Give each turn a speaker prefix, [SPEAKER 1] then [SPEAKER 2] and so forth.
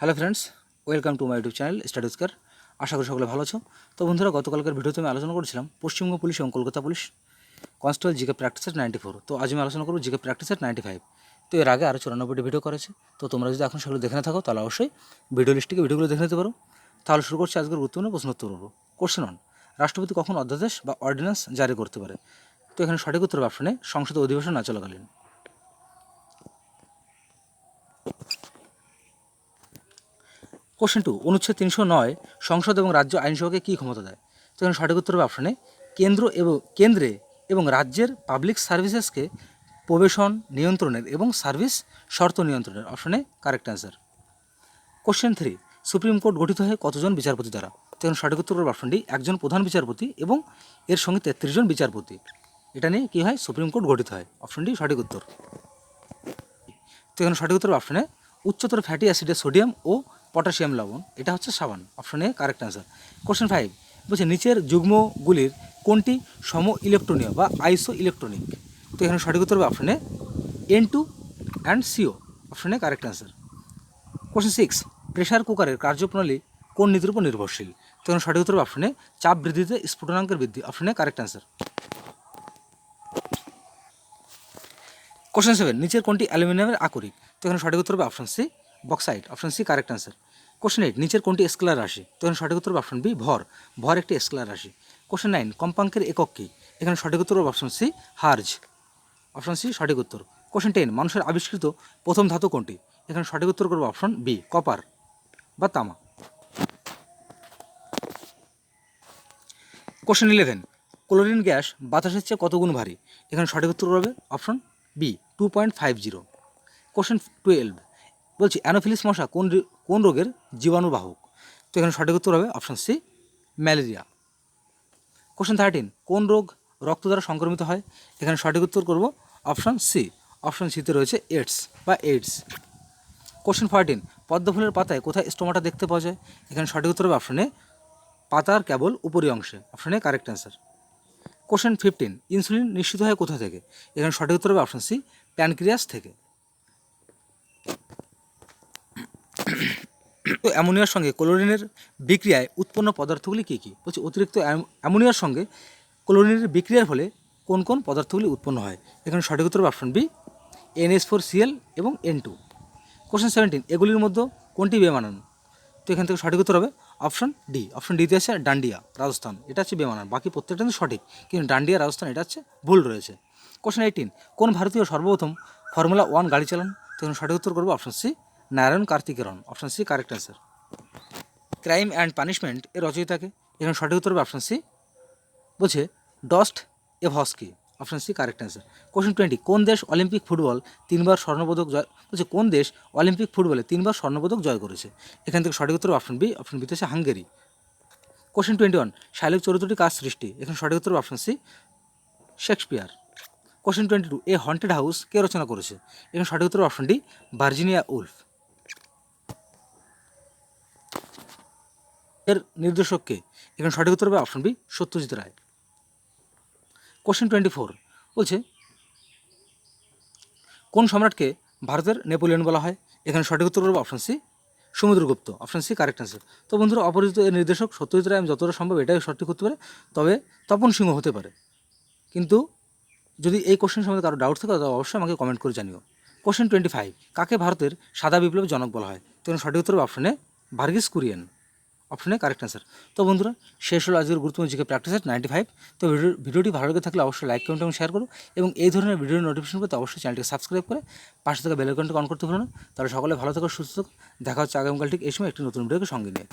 [SPEAKER 1] Hello friends, welcome to my YouTube channel স্টাডিজকার আশা করি সকলে ভালো আছো। তো বন্ধুরা, গতকালকার ভিডিওতে আমি আলোচনা করেছিলাম পশ্চিমবঙ্গ পুলিশ এবং কলকাতা পুলিশ কনস্টেবল জিকে প্র্যাকটিসের নাইনটি ফোর। তো আজ আমি আলোচনা করব জিকে প্র্যাকটিসের নাইনটি ফাইভ। তো এর আগে আরও চুরানব্বইটি ভিডিও করেছে। তো তোমরা যদি এখন সেগুলো দেখে না থাকো, তাহলে অবশ্যই ভিডিও লিস্টটিকে ভিডিওগুলো দেখে নিতে পারো। তাহলে শুরু করছি আজকের গুরুত্বপূর্ণ প্রশ্ন উত্তর করব কোশ্চেন ওয়ান রাষ্ট্রপতি কখন অধ্যাদেশ বা অর্ডিন্যান্স জারি করতে পারে? তো এখানে সঠিক উত্তর অপশনে সংসদ অধিবেশন না চলাকালীন। কোশ্চেন টু অনুচ্ছেদ তিনশো নয়, সংসদ এবং রাজ্য আইনসভাকে কী ক্ষমতা দেয়? তো এখানে সঠিক উত্তর হবে অপশনে কেন্দ্র এবং, কেন্দ্রে এবং রাজ্যের পাবলিক সার্ভিসেসকে প্রবেশন নিয়ন্ত্রণের এবং সার্ভিস শর্ত নিয়ন্ত্রণের। অপশনে correct answer question three supreme court গঠিত হয় কতজন বিচারপতি দ্বারা? তো এখানে সঠিক উত্তর হবে অপশনটি একজন প্রধান বিচারপতি এবং এর সঙ্গে তেত্রিশ জন বিচারপতি। এটা নিয়ে কী হয়? সুপ্রিম কোর্ট গঠিত হয়। অপশনটি সঠিক উত্তর। তো এখানে সঠিক উত্তর অপশনে উচ্চতর ফ্যাটি অ্যাসিডে সোডিয়াম ও পটাশিয়াম লবণ, এটা হচ্ছে সাবান অপশনে কারেক্ট অ্যান্সার কোশ্চেন ফাইভ বলছে নিচের যুগ্মগুলির কোনটি সম ইলেকট্রনীয় বা আইসো ইলেকট্রনিক তো এখানে সঠিক উত্তর হবে অপশনে এন টু অ্যান্ড সিও অপশনে correct answer question six pressure কুকারের কার্যপ্রণালী কোন নীতির উপর নির্ভরশীল? তো এখানে সঠিক উত্তর হবে অপশনে চাপ বৃদ্ধিতে স্ফুটনাঙ্কের বৃদ্ধি অপশনে কারেক্ট অ্যান্সার কোশ্চেন সেভেন নিচের কোনটি অ্যালুমিনিয়ামের আকরিক? তো এখানে সঠিক উত্তর হবে option C bauxite option C correct answer question eight নিচের কোনটি স্কেলার রাশি? তো এখানে সঠিক উত্তর অপশন বি ভর। ভর একটি স্কেলার রাশি। কোশ্চেন নাইন কম্পাঙ্কের একক কী? এখানে সঠিক উত্তর option C hertz. Option C সঠিক উত্তর। কোশ্চেন টেন মানুষের আবিষ্কৃত প্রথম ধাতু কোনটি? এখানে সঠিক উত্তর করবে অপশন বি কপার বা তামা। কোশ্চেন ইলেভেন ক্লোরিন গ্যাস বাতাসের চেয়ে কত গুণ ভারী? এখানে সঠিক উত্তর হবে option B two point five zero question twelve বলছি, অ্যানোফিলিস মশা কোন কোন রোগের জীবাণুবাহক? তো এখানে সঠিক উত্তর হবে option C malaria. Question thirteen কোন রোগ রক্ত দ্বারা সংক্রমিত হয়? এখানে সঠিক উত্তর করব অপশন সি অপশন সিতে রয়েছে এইডস বা এইডস কোশ্চেন ফোরটিন পদ্ম ফুলের পাতায় কোথায় স্টোমাটা দেখতে পাওয়া যায়? এখানে সঠিক উত্তর হবে অপশনে পাতার কেবল উপরি অংশে। অপশনে correct answer question fifteen insulin নিশ্চিত হয় কোথা থেকে? এখানে সঠিক উত্তর হবে অপশন সি প্যানক্রিয়াস থেকে। অ্যামোনিয়ার সঙ্গে ক্লোরিনের বিক্রিয়ায় উৎপন্ন পদার্থগুলি কী কী? বলছি, অতিরিক্ত অ্যাম- অ্যামোনিয়ার সঙ্গে ক্লোরিনের বিক্রিয়ার ফলে কোন কোন পদার্থগুলি উৎপন্ন হয়? এখানে সঠিক উত্তর option B N S four C L এবং এন টু কোশ্চেন সেভেন্টিন এগুলির মধ্যে কোনটি বেমানান? তো এখান থেকে সঠিক উত্তর হবে অপশন ডি অপশন ডিতে আছে ডান্ডিয়া, রাজস্থান। এটা হচ্ছে বেমানান। বাকি প্রত্যেকটা কিন্তু সঠিক। কিন্তু ডান্ডিয়া, রাজস্থান, এটা হচ্ছে ভুল রয়েছে। কোশ্চেন এইটিন কোন ভারতীয় সর্বপ্রথম ফর্মুলা ওয়ান গাড়ি চালান? তো এখানে সঠিক উত্তর করব option C Narayan Karthikeyan option C correct answer crime and punishment এর রচয়িতাকে? এখানে সঠিক উত্তর হবে অপশন সি বলছে Dostoevsky option C correct answer question twenty কোন দেশ অলিম্পিক ফুটবল তিনবার স্বর্ণপদক জয় বলছে, কোন দেশ অলিম্পিক ফুটবলে তিনবার স্বর্ণপদক জয় করেছে? এখান থেকে সঠিক উত্তর অপশন বি অপশন বিতে আছে হাঙ্গেরি। কোশ্চেন টোয়েন্টি ওয়ান শালিক চরিত্রটি কার সৃষ্টি? এখানে সঠিক উত্তর option C Shakespeare. Question twenty two a haunted house কে রচনা করেছে? এখানে সঠিক উত্তর অপশন ডি ভার্জিনিয়া উলফ। এর নির্দেশক কে? এখানে সঠিক উত্তর হবে option B Satyajit Ray. Question twenty four বলছে, কোন সম্রাটকে ভারতের নেপোলিয়ন বলা হয়? এখানে সঠিক উত্তর করব option C Samudragupta option C correct answer তো বন্ধুরা, অপরিচিত এর নির্দেশক সত্যজিৎ রায় আমি যতটা সম্ভব এটাই সঠিক হতে পারে, তবে তপন সিংহ হতে পারে। কিন্তু যদি এই কোশ্চেন সম্বন্ধে কারও ডাউট থাকে তবে অবশ্যই আমাকে কমেন্ট করে জানিও। কোশ্চেন টোয়েন্টি ফাইভ কাকে ভারতের সাদা বিপ্লবের জনক বলা হয়? তো সঠিক উত্তর হবে অপশনে ভার্গিস কুরিয়েন। অপশনে কারেক্ট অ্যান্সার তো বন্ধুরা, শেষ হলো আজকের গুরুত্বপূর্ণ জিকে প্র্যাকটিসের নাইনটি ফাইভ তো ভিডিও, ভিডিওটি ভালো লেগে থাকলে অবশ্যই লাইক কমেন্ট এবং শেয়ার করো এবং এই ধরনের ভিডিওর নোটিফিকেশন পেতে অবশ্যই চ্যানেলটিকে সাবস্ক্রাইব করে পাশে থাকা বেল অন করতে ভুলো না। তাহলে সকলে ভালো থাকো, সুস্থ থাকো। দেখা হচ্ছে আগামীকাল ঠিক এই সময় একটি নতুন ভিডিওকে সঙ্গে নিয়ে।